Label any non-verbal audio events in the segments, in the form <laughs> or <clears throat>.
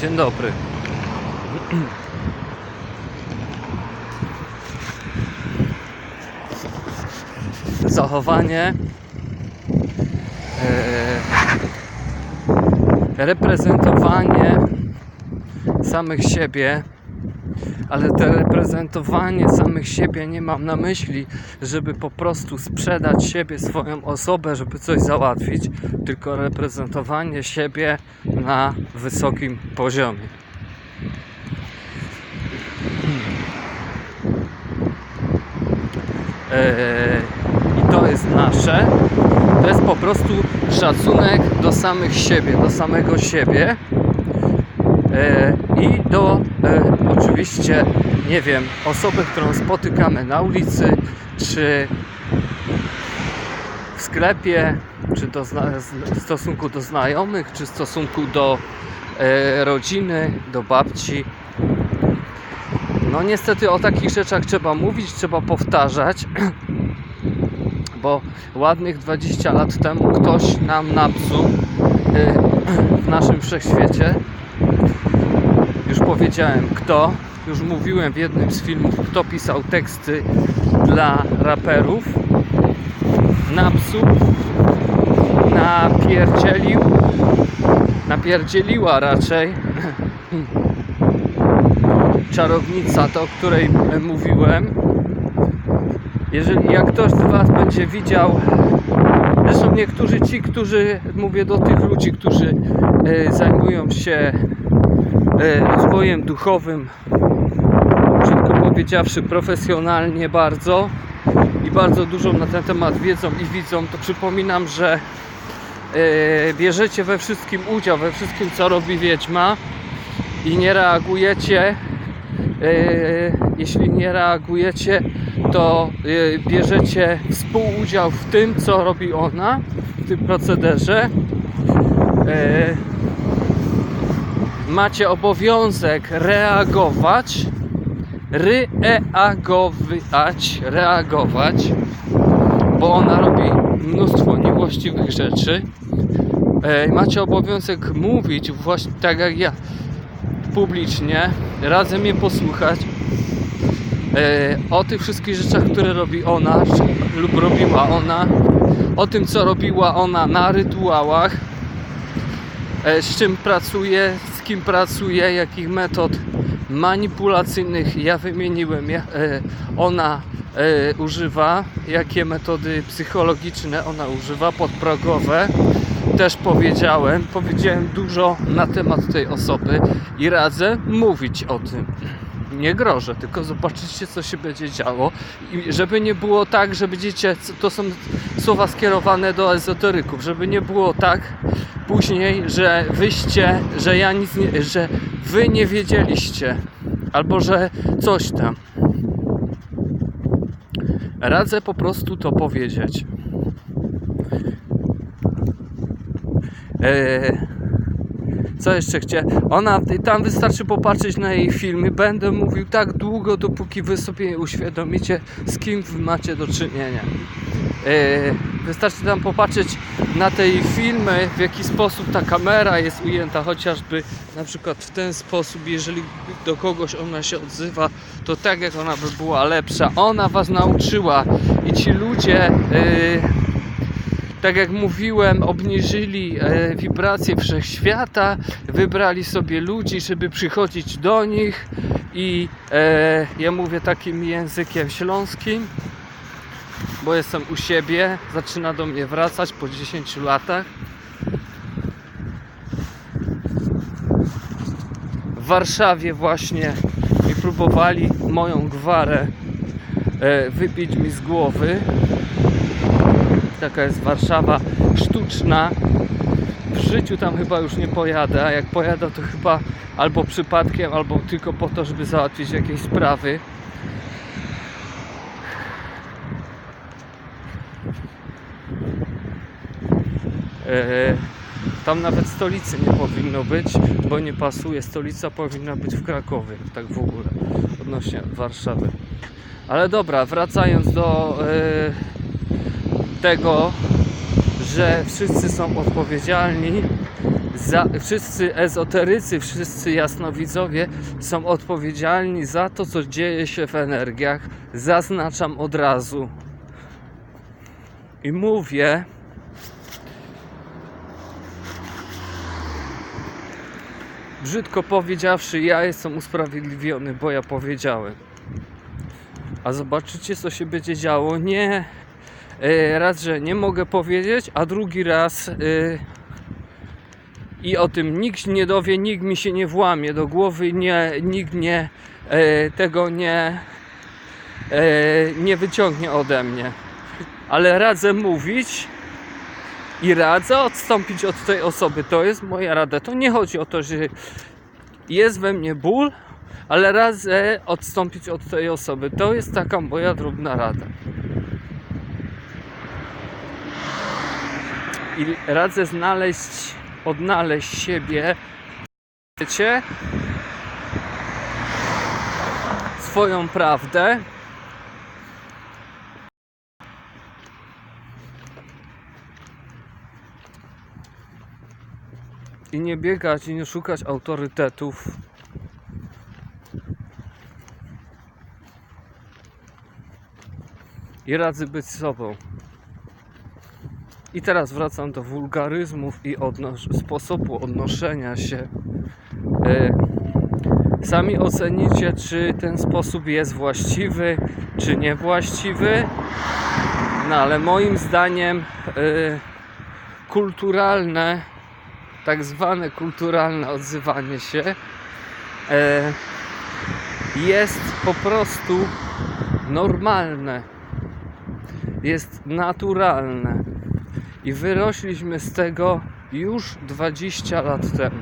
Dzień dobry. Zachowanie e, reprezentowanie samych siebie, ale to reprezentowanie samych siebie nie mam na myśli, żeby po prostu sprzedać siebie, swoją osobę, żeby coś załatwić, tylko reprezentowanie siebie na wysokim poziomie. Eee, I to jest nasze. To jest po prostu szacunek do samych siebie, do samego siebie. E, i do e, oczywiście, nie wiem, osoby, którą spotykamy na ulicy, czy w sklepie, czy do w stosunku do znajomych, czy w stosunku do e, rodziny, do babci. No niestety o takich rzeczach trzeba mówić, trzeba powtarzać, <clears throat> bo ładnych 20 lat temu ktoś nam napsuł e, <clears throat> w naszym wszechświecie już powiedziałem kto, już mówiłem w jednym z filmów, kto pisał teksty dla raperów. Napsuł, napierdzielił, napierdzieliła raczej <laughs> czarownica, to o której mówiłem. Jeżeli jak ktoś z Was będzie widział, zresztą niektórzy ci, którzy, mówię do tych ludzi, którzy e, zajmują się e, rozwojem duchowym, powiedziawszy, profesjonalnie bardzo i bardzo dużo na ten temat wiedzą i widzą, to przypominam, że e, bierzecie we wszystkim udział, we wszystkim co robi Wiedźma i nie reagujecie. e, Jeśli nie reagujecie, to e, bierzecie współudział w tym, co robi ona, w tym procederze. Macie obowiązek reagować, reagować, reagować, bo ona robi mnóstwo niewłaściwych rzeczy. Macie obowiązek mówić właśnie tak jak ja publicznie, razem mnie posłuchać o tych wszystkich rzeczach, które robi ona lub robiła ona, o tym co robiła ona na rytuałach, e, z czym pracuje, z kim pracuje, jakich metod manipulacyjnych ja wymieniłem, ja, e, ona e, używa, jakie metody psychologiczne ona używa, podprogowe. Też powiedziałem, powiedziałem dużo na temat tej osoby i radzę mówić o tym. Nie grożę, tylko zobaczycie, co się będzie działo. I żeby nie było tak, że będziecie, to są słowa skierowane do ezoteryków, żeby nie było tak później, że wyście, że ja nic nie, że wy nie wiedzieliście, albo że coś tam. Radzę po prostu to powiedzieć. Eee, co jeszcze chciałem? Ona, tam wystarczy popatrzeć na jej filmy. Będę mówił tak długo, dopóki wy sobie uświadomicie, z kim macie do czynienia. Eee, wystarczy tam popatrzeć na te filmy, w jaki sposób ta kamera jest ujęta, chociażby na przykład w ten sposób, jeżeli do kogoś ona się odzywa, to tak jak ona by była lepsza. Ona was nauczyła i ci ludzie. Eee, tak jak mówiłem, obniżyli e, wibracje wszechświata, wybrali sobie ludzi, żeby przychodzić do nich i e, ja mówię takim językiem śląskim, bo jestem u siebie, zaczyna do mnie wracać po 10 latach. W Warszawie właśnie i próbowali moją gwarę e, wybić mi z głowy taka jest Warszawa sztuczna. W życiu tam chyba już nie pojadę, a jak pojadę to chyba albo przypadkiem, albo tylko po to, żeby załatwić jakieś sprawy. Eee, tam nawet stolicy nie powinno być, bo nie pasuje. Stolica powinna być w Krakowie, tak w ogóle, odnośnie Warszawy. Ale dobra, wracając do eee, tego, że wszyscy są odpowiedzialni za, wszyscy ezoterycy, wszyscy jasnowidzowie są odpowiedzialni za to, co dzieje się w energiach. Zaznaczam od razu. I mówię, brzydko powiedziawszy, ja jestem usprawiedliwiony, bo ja powiedziałem. A zobaczycie, co się będzie działo. Nie, raz, że nie mogę powiedzieć, a drugi raz e, i o tym nikt nie dowie, nikt mi się nie włamie do głowy, nie, nikt nie e, tego nie, e, nie wyciągnie ode mnie. Ale radzę mówić i radzę odstąpić od tej osoby. To jest moja rada. To nie chodzi o to, że jest we mnie ból, ale radzę odstąpić od tej osoby. To jest taka moja drobna rada. I radzę znaleźć, odnaleźć siebie, wiecie, swoją prawdę. I nie biegać i nie szukać autorytetów. I radzę być sobą. I teraz wracam do wulgaryzmów i odnosz- sposobu odnoszenia się. E, sami ocenicie, czy ten sposób jest właściwy, czy niewłaściwy. No ale moim zdaniem e, kulturalne, tak zwane kulturalne odzywanie się e, jest po prostu normalne, jest naturalne i wyrośliśmy z tego już 20 lat temu.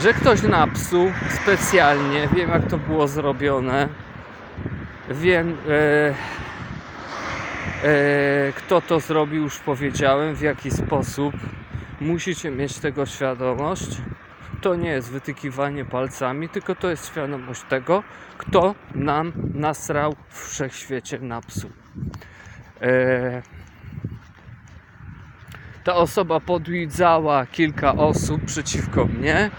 Że ktoś napsuł specjalnie, wiem jak to było zrobione, wiem e, e, kto to zrobił, już powiedziałem, w jaki sposób. Musicie mieć tego świadomość. To nie jest wytykiwanie palcami, tylko to jest świadomość tego, kto nam nasrał w wszechświecie napsuł. E, ta osoba podjudzała kilka osób przeciwko mnie.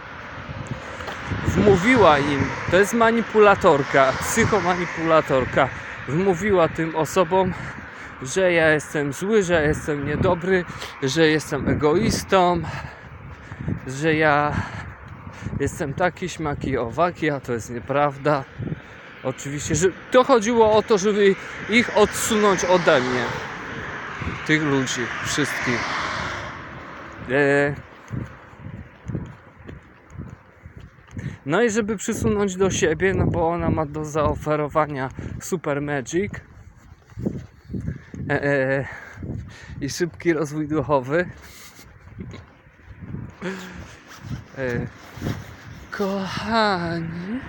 Wmówiła im, to jest manipulatorka, psychomanipulatorka. Wmówiła tym osobom, że ja jestem zły, że jestem niedobry, że jestem egoistą, że ja jestem taki, śmaki, owaki, a to jest nieprawda. Oczywiście, że to chodziło o to, żeby ich odsunąć ode mnie. Tych ludzi, wszystkich. E, No i żeby przysunąć do siebie, no bo ona ma do zaoferowania Super Magic e, e, i szybki rozwój duchowy. Kochani,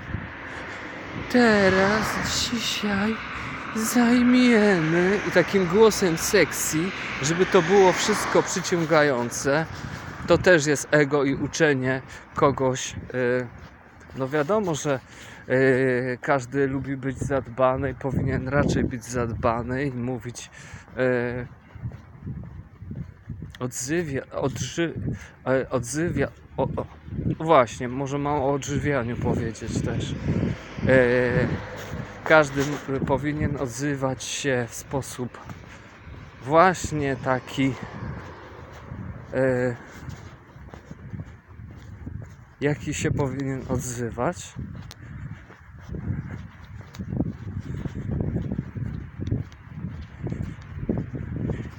teraz dzisiaj zajmiemy i takim głosem sexy, żeby to było wszystko przyciągające. To też jest ego i uczenie kogoś. e, No wiadomo, że e, każdy lubi być zadbany powinien raczej być zadbany i mówić e, odzywia, odży, odzywia, o, o, właśnie, może mam o odżywianiu powiedzieć też. Każdy powinien odzywać się w sposób właśnie taki e, jaki się powinien odzywać.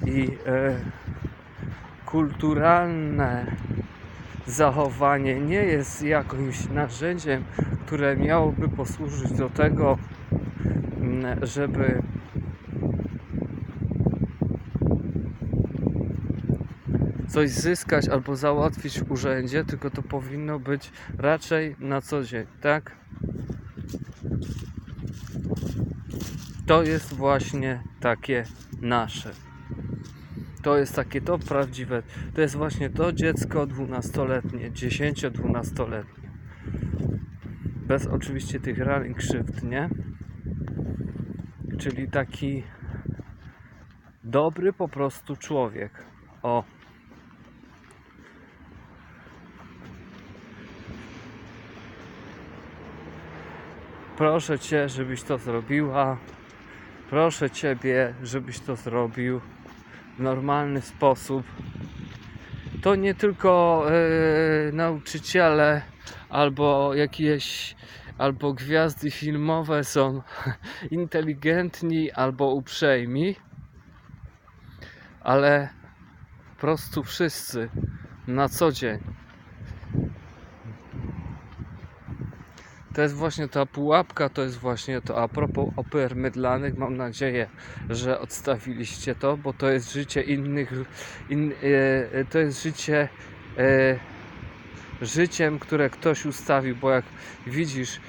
I e, kulturalne zachowanie nie jest jakimś narzędziem, które miałoby posłużyć do tego, żeby coś zyskać albo załatwić w urzędzie, tylko to powinno być raczej na co dzień, tak? To jest właśnie takie nasze. To jest takie to prawdziwe. To jest właśnie to dziecko 12-letnie, 10-12-letnie. Bez oczywiście tych ran i krzywd, nie? czyli taki dobry po prostu człowiek. O. Proszę cię, żebyś to zrobiła. Proszę ciebie, żebyś to zrobił w normalny sposób. To nie tylko yy, nauczyciele albo jakieś albo gwiazdy filmowe są <laughs> inteligentni albo uprzejmi, ale po prostu wszyscy na co dzień. To jest właśnie ta pułapka, to jest właśnie to a propos oper mydlanych. Mam nadzieję, że odstawiliście to, bo to jest życie innych, in, e, e, to jest życie e, życiem, które ktoś ustawił, bo jak widzisz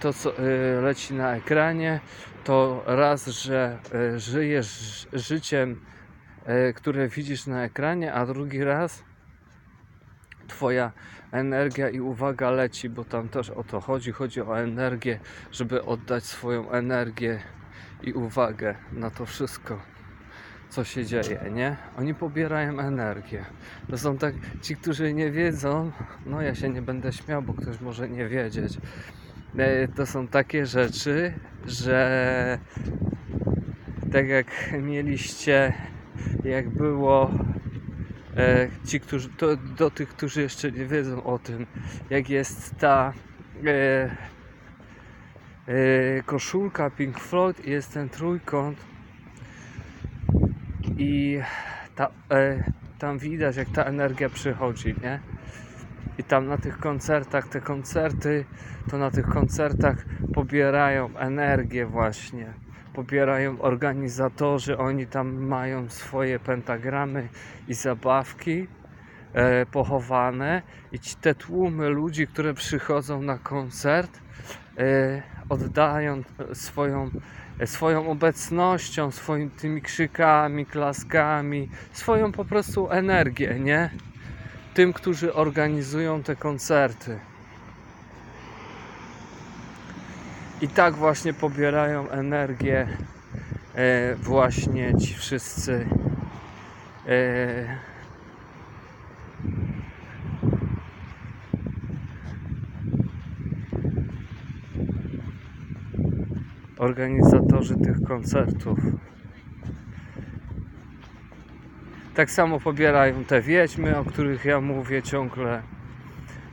to, co e, leci na ekranie, to raz, że e, żyjesz życiem, e, które widzisz na ekranie, a drugi raz Twoja energia i uwaga leci, bo tam też o to chodzi. Chodzi o energię, żeby oddać swoją energię i uwagę na to wszystko, co się dzieje, nie? Oni pobierają energię. To są tak, ci, którzy nie wiedzą, no ja się nie będę śmiał, bo ktoś może nie wiedzieć. E, To są takie rzeczy, że tak jak mieliście, jak było e, ci, którzy, do, do tych, którzy jeszcze nie wiedzą o tym, jak jest ta e, e, koszulka Pink Floyd i jest ten trójkąt i ta, e, tam widać, jak ta energia przychodzi, nie? I tam na tych koncertach, te koncerty, to na tych koncertach pobierają energię właśnie. Pobierają organizatorzy, oni tam mają swoje pentagramy i zabawki e, pochowane i ci, te tłumy ludzi, które przychodzą na koncert, e, oddają swoją, swoją obecnością, swoimi tymi krzykami, klaskami, swoją po prostu energię, nie? Tym, którzy organizują te koncerty. I tak właśnie pobierają energię e, właśnie ci wszyscy e, organizatorzy tych koncertów. Tak samo pobierają te wiedźmy, o których ja mówię ciągle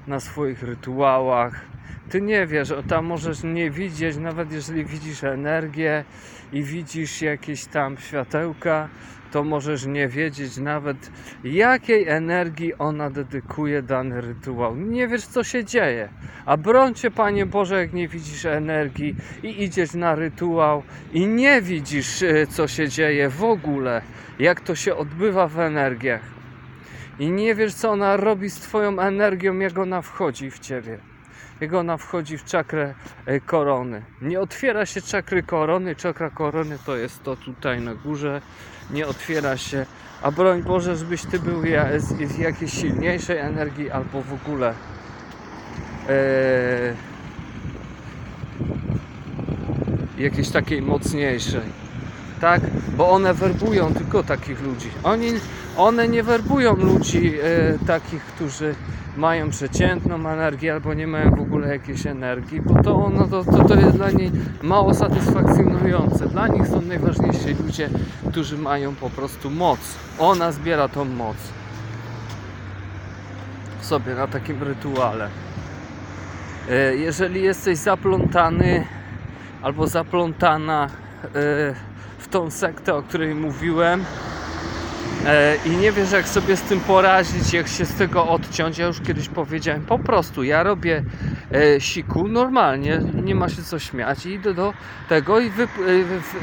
na swoich rytuałach. Ty nie wiesz, o tam możesz nie widzieć, nawet jeżeli widzisz energię i widzisz jakieś tam światełka, to możesz nie wiedzieć nawet jakiej energii ona dedykuje dany rytuał. Nie wiesz co się dzieje. A brońcie Panie Boże, jak nie widzisz energii i idziesz na rytuał i nie widzisz e, co się dzieje w ogóle, jak to się odbywa w energiach. I nie wiesz co ona robi z Twoją energią, jak ona wchodzi w Ciebie jak ona wchodzi w czakrę e, korony. Nie otwiera się czakry korony. Czakra korony to jest to tutaj na górze. Nie otwiera się. A broń Boże, żebyś ty był ja- z, z jakiejś silniejszej energii albo w ogóle. E, jakiejś takiej mocniejszej. Tak? Bo one werbują tylko takich ludzi. Oni, one nie werbują ludzi e, takich, którzy mają przeciętną energię albo nie mają w ogóle jakiejś energii, bo to, ono, to, to, to jest dla niej mało satysfakcjonujące. Dla nich są najważniejsi ludzie, którzy mają po prostu moc. Ona zbiera tą moc w sobie na takim rytuale. E, Jeżeli jesteś zaplątany albo zaplątana e, tą sektę, o której mówiłem, E, I nie wiesz, jak sobie z tym poradzić, jak się z tego odciąć. Ja już kiedyś powiedziałem, po prostu ja robię e, siku normalnie, nie ma się co śmiać. I idę do tego i wyp,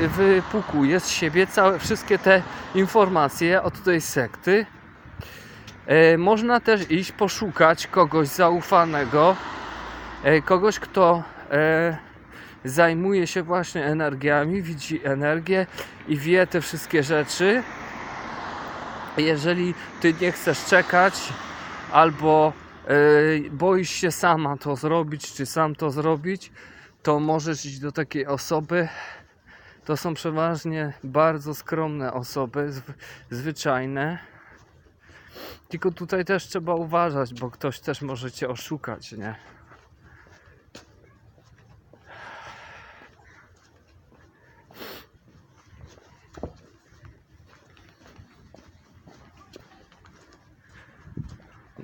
e, wypukuję z siebie całe, wszystkie te informacje od tej sekty. Można też iść poszukać kogoś zaufanego, kogoś, kto zajmuje się właśnie energiami, widzi energię i wie te wszystkie rzeczy jeżeli ty nie chcesz czekać albo e, boisz się sama to zrobić, czy sam to zrobić, to możesz iść do takiej osoby. To są przeważnie bardzo skromne osoby, zw- zwyczajne. Tylko tutaj też trzeba uważać, bo ktoś też może cię oszukać, nie?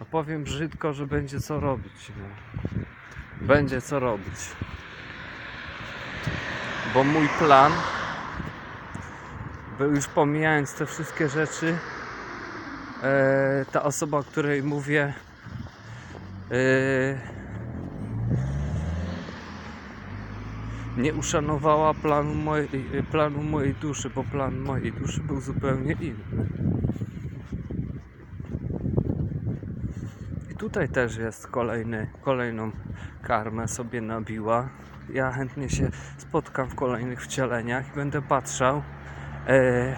Powiem brzydko, że będzie co robić. No. Będzie co robić. Bo mój plan był już pomijając te wszystkie rzeczy, e, ta osoba, o której mówię, e, nie uszanowała planu mojej, planu mojej duszy, bo plan mojej duszy był zupełnie inny. Tutaj też jest kolejny, kolejną karmę sobie nabiła. Ja chętnie się spotkam w kolejnych wcieleniach i będę patrzał. E,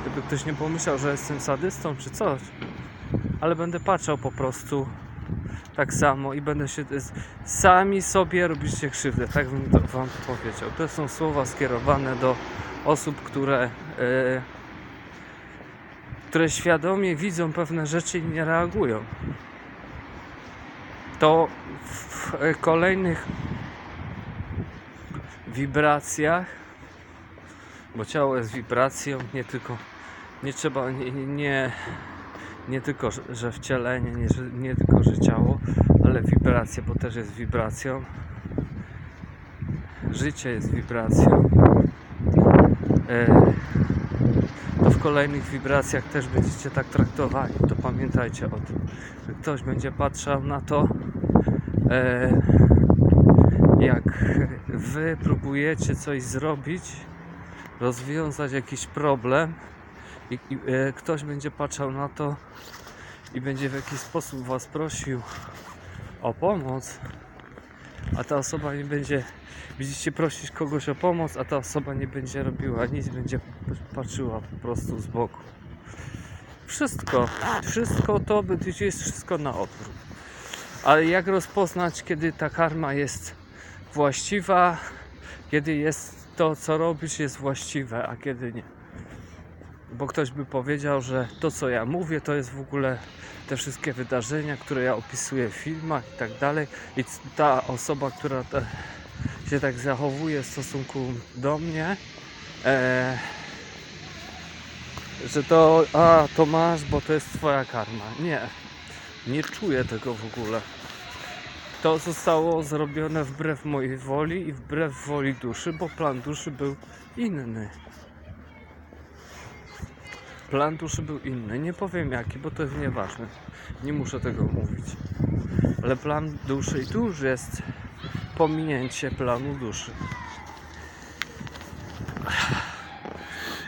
gdyby ktoś nie pomyślał, że jestem sadystą czy coś, ale będę patrzał po prostu tak samo i będę się sami sobie robicie krzywdę, tak bym to wam powiedział. To są słowa skierowane do osób, które e, które świadomie widzą pewne rzeczy i nie reagują. To w kolejnych wibracjach, bo ciało jest wibracją, nie tylko nie trzeba nie, nie, nie tylko, że- wcielenie, nie, nie tylko, że ciało, ale wibracje, bo też jest wibracją. Życie jest wibracją. E, kolejnych wibracjach też będziecie tak traktowani. To pamiętajcie o tym. Że ktoś będzie patrzał na to, e, jak wy próbujecie coś zrobić, rozwiązać jakiś problem i, e, ktoś będzie patrzał na to i będzie w jakiś sposób was prosił o pomoc, a ta osoba nie będzie, widzicie, prosić kogoś o pomoc, a ta osoba nie będzie robiła nic, będzie patrzyła po prostu z boku. Wszystko, wszystko to jest wszystko na odwrót. Ale jak rozpoznać, kiedy ta karma jest właściwa, kiedy jest to, co robisz, jest właściwe, a kiedy nie? Bo ktoś by powiedział, że to, co ja mówię, to jest w ogóle te wszystkie wydarzenia, które ja opisuję w filmach i tak dalej. I ta osoba, która się tak zachowuje w stosunku do mnie, e, że to, a to masz, bo to jest twoja karma. Nie, nie czuję tego w ogóle. To zostało zrobione wbrew mojej woli i wbrew woli duszy, bo plan duszy był inny. Plan duszy był inny. Nie powiem jaki, bo to jest nieważne. Nie muszę tego mówić. Ale plan duszy i tu już jest pominięcie planu duszy.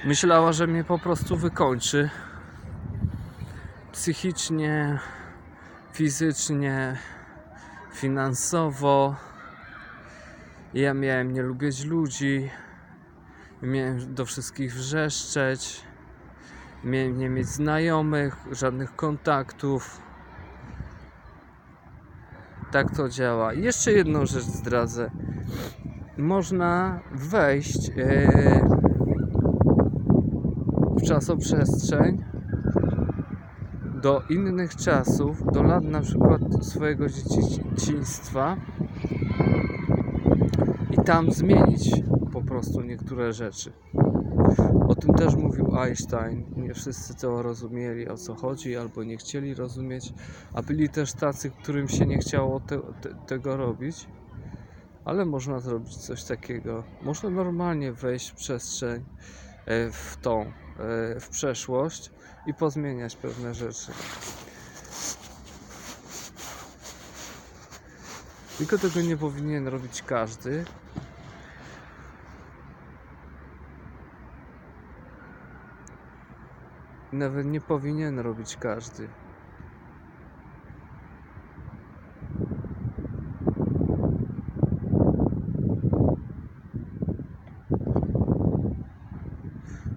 Myślała, że mnie po prostu wykończy. Psychicznie, fizycznie, finansowo. Ja miałem nie lubić ludzi. Miałem do wszystkich wrzeszczeć. Miałem nie mieć znajomych, żadnych kontaktów. Tak to działa. Jeszcze jedną rzecz zdradzę. Można wejść e, w czasoprzestrzeń do innych czasów, do lat na przykład swojego dzieciństwa i tam zmienić po prostu niektóre rzeczy. O tym też mówił Einstein. Wszyscy to rozumieli o co chodzi, albo nie chcieli rozumieć, a byli też tacy, którym się nie chciało te, te, tego robić. Ale można zrobić coś takiego. Można normalnie wejść w przestrzeń, e, w tą, e, w przeszłość i pozmieniać pewne rzeczy. Tylko tego nie powinien robić każdy. Nawet nie powinien robić każdy.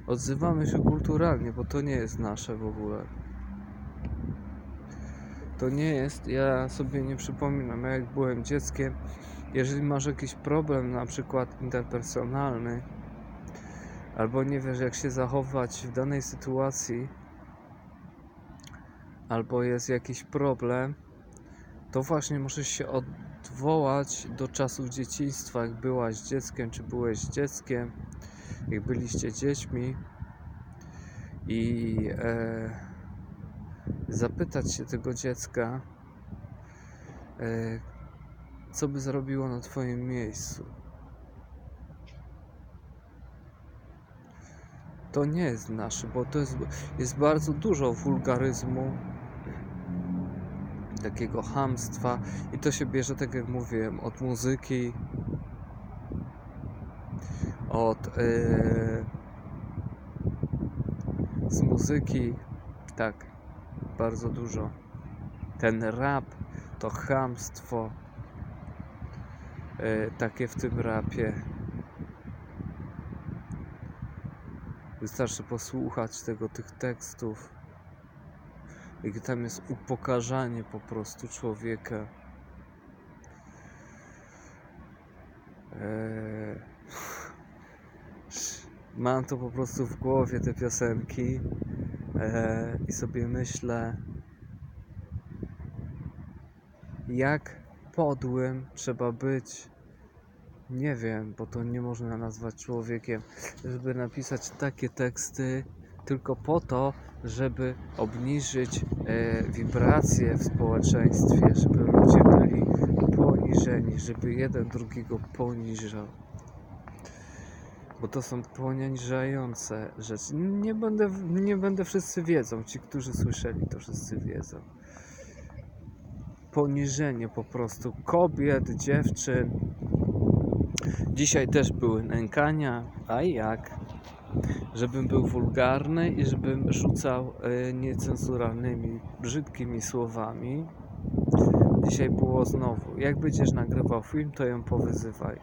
Odzywamy się kulturalnie, bo to nie jest nasze w ogóle. To nie jest, ja sobie nie przypominam, jak byłem dzieckiem, jeżeli masz jakiś problem, na przykład interpersonalny, albo nie wiesz, jak się zachować w danej sytuacji, albo jest jakiś problem, to właśnie możesz się odwołać do czasów dzieciństwa, jak byłaś dzieckiem, czy byłeś dzieckiem, jak byliście dziećmi i e, zapytać się tego dziecka, e, co by zrobiło na Twoim miejscu. To nie jest nasze, bo to jest, jest bardzo dużo wulgaryzmu, takiego hamstwa i to się bierze, tak jak mówiłem, od muzyki, od e, z muzyki, tak, bardzo dużo. Ten rap, to chamstwo, e, takie w tym rapie. Wystarczy posłuchać tego, tych tekstów. Jakie tam jest upokarzanie po prostu człowieka. Eee, mam to po prostu w głowie, te piosenki. Eee, I sobie myślę, jak podłym trzeba być. Nie wiem, bo to nie można nazwać człowiekiem, żeby napisać takie teksty tylko po to, żeby obniżyć e, wibracje w społeczeństwie, żeby ludzie byli poniżeni, żeby jeden drugiego poniżał. Bo to są poniżające rzeczy. Nie będę, nie będę wszyscy wiedzą. Ci, którzy słyszeli, to wszyscy wiedzą. Poniżenie po prostu kobiet, dziewczyn. Dzisiaj też były nękania, a jak? żebym był wulgarny i żebym rzucał e, niecenzuralnymi, brzydkimi słowami. Dzisiaj było znowu, jak będziesz nagrywał film, to ją powyzywaj.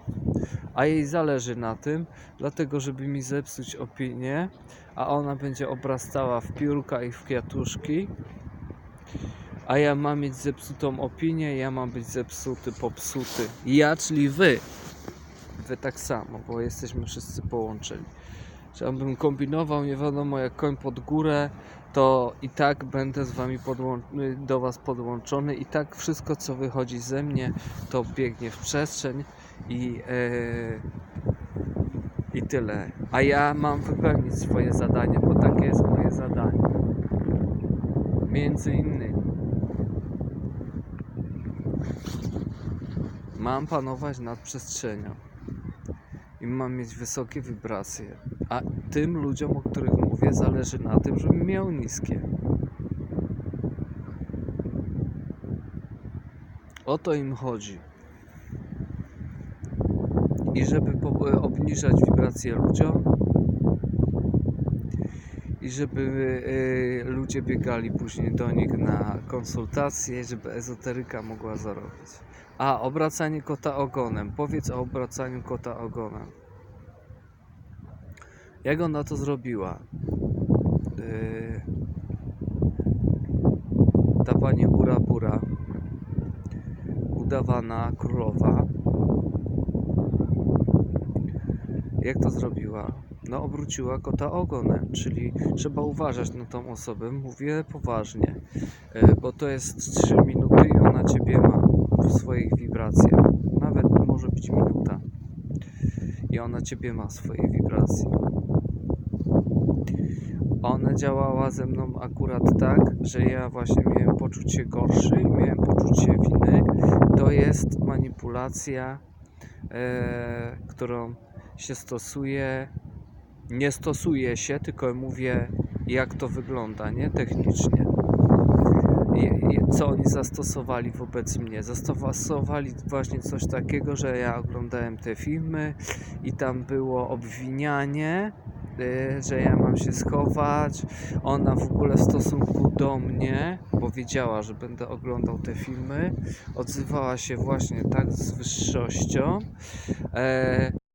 A jej zależy na tym, dlatego żeby mi zepsuć opinię, a ona będzie obrastała w piórka i w kwiatuszki. A ja mam mieć zepsutą opinię, ja mam być zepsuty, popsuty. Ja, czyli wy. Wy tak samo, bo jesteśmy wszyscy połączeni czy on bym kombinował, nie wiadomo jak koń pod górę, to i tak będę z wami do was podłączony i tak wszystko co wychodzi ze mnie to biegnie w przestrzeń i, e, i tyle. A ja mam wypełnić swoje zadanie, bo takie jest moje zadanie. Między innymi. Mam panować nad przestrzenią mam mieć wysokie wibracje. A tym ludziom, o których mówię, zależy na tym, żebym miał niskie. O to im chodzi. I żeby po- obniżać wibracje ludziom, i żeby y, ludzie biegali później do nich na konsultacje, żeby ezoteryka mogła zarobić. A, obracanie kota ogonem. Powiedz o obracaniu kota ogonem. Jak ona to zrobiła? Yy, ta pani Ura Bura, udawana królowa, jak to zrobiła? No, obróciła kota ogonem, czyli trzeba uważać na tą osobę. Mówię poważnie, yy, bo to jest 3 minuty i ona ciebie ma w swoich wibracjach. Nawet może być minuta. I ona ciebie ma w swojej wibracji. Ona działała ze mną akurat tak, że ja właśnie miałem poczucie gorsze i miałem poczucie winy. To jest manipulacja, e, którą się stosuje. Nie stosuje się, tylko mówię, jak to wygląda, nie technicznie. Co oni zastosowali wobec mnie? Zastosowali właśnie coś takiego, że ja oglądałem te filmy i tam było obwinianie, y, że ja mam się schować. Ona w ogóle w stosunku do mnie, bo wiedziała, że będę oglądał te filmy, odzywała się właśnie tak z wyższością. E,